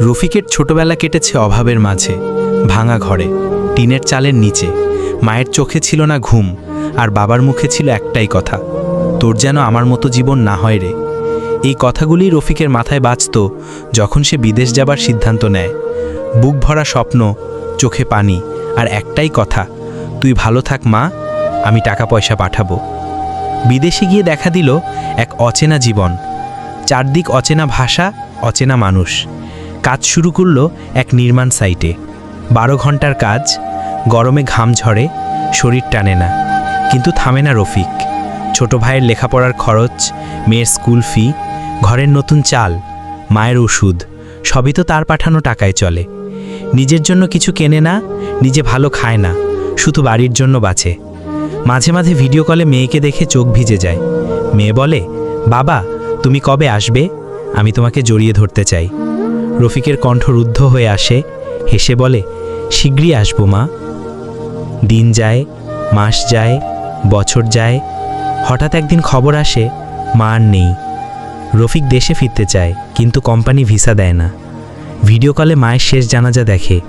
রফিকের ছোটবেলা কেটেছে অভাবের মাঝে, ভাঙা ঘরে, টিনের চালের নিচে। মায়ের চোখে ছিল না ঘুম, আর বাবার মুখে ছিল একটাই কথা, তোর যেন আমার মতো জীবন না হয় রে। এই কথাগুলি রফিকের মাথায় বাজত যখন সে বিদেশ যাবার সিদ্ধান্ত নেয়। বুক ভরা স্বপ্ন, চোখে পানি, আর একটাই কথা, তুই ভালো থাক মা, আমি টাকা পয়সা পাঠাবো। বিদেশে গিয়ে দেখা দিল এক অচেনা জীবন। চারদিক অচেনা ভাষা, অচেনা মানুষ। কাজ শুরু করল এক নির্মাণ সাইটে। বারো ঘণ্টার কাজ, গরমে ঘাম ঝরে, শরীর টানে না। কিন্তু থামে না রফিক। ছোট ভাইয়ের লেখাপড়ার খরচ, মেয়ের স্কুল ফি, ঘরের নতুন চাল, মায়ের ওষুধ, সবই তো তার পাঠানো টাকায় চলে। নিজের জন্য কিছু কেনে না, নিজে ভালো খায় না, শুধু বাড়ির জন্য বাঁচে। মাঝে মাঝে ভিডিও কলে মেয়েকে দেখে চোখ ভিজে যায়। মেয়ে বলে, বাবা, তুমি কবে আসবে? আমি তোমাকে জড়িয়ে ধরতে চাই। রফিকের কণ্ঠ রুদ্ধ হয়ে আসে, হেসে বলে শীঘ্রই আসব মা। দিন যায়, মাস যায়, বছর যায়, হঠাৎ একদিন খবর আসে, মা আর নেই। রফিক দেশে ফিরতে চায়, কিন্তু কোম্পানি ভিসা দেয় না। ভিডিও কলে মায়ের শেষ জানাজা দেখে,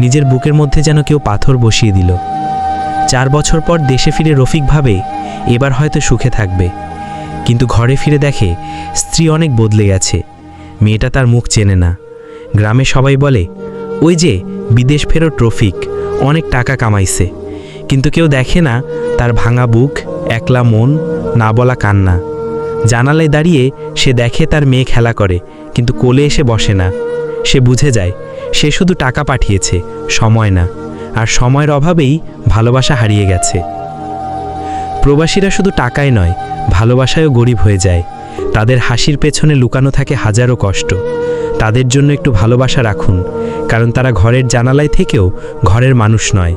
নিজের বুকের মধ্যে যেন কেউ পাথর বসিয়ে দিল। চার বছর পর দেশে ফিরে রফিক ভাবে, এবার হয়তো সুখে থাকবে। কিন্তু ঘরে ফিরে দেখে, স্ত্রী অনেক বদলে গেছে। মেয়েটা তার মুখ চেনে না। গ্রামে সবাই বলে, ওই যে, বিদেশ ফেরত ট্রফিক অনেক টাকা কামাইছে। কিন্তু কেউ দেখে না তার ভাঙা বুক, একলা মন, না বলা কান্না। জানালায় দাঁড়িয়ে সে দেখে তার মেয়ে খেলা করে, কিন্তু কোলে এসে বসে না। সে বুঝে যায়, সে শুধু টাকা পাঠিয়েছে, সময় না। আর সময়ের অভাবেই ভালোবাসা হারিয়ে গেছে। প্রবাসীরা শুধু টাকায় নয়, ভালোবাসায়ও গরিব হয়ে যায়। তাদের হাসির পেছনে লুকানো থাকে হাজারো কষ্ট। তাদের জন্য একটু ভালোবাসা রাখুন, কারণ তারা ঘরের জানালায় থেকেও ঘরের মানুষ নয়।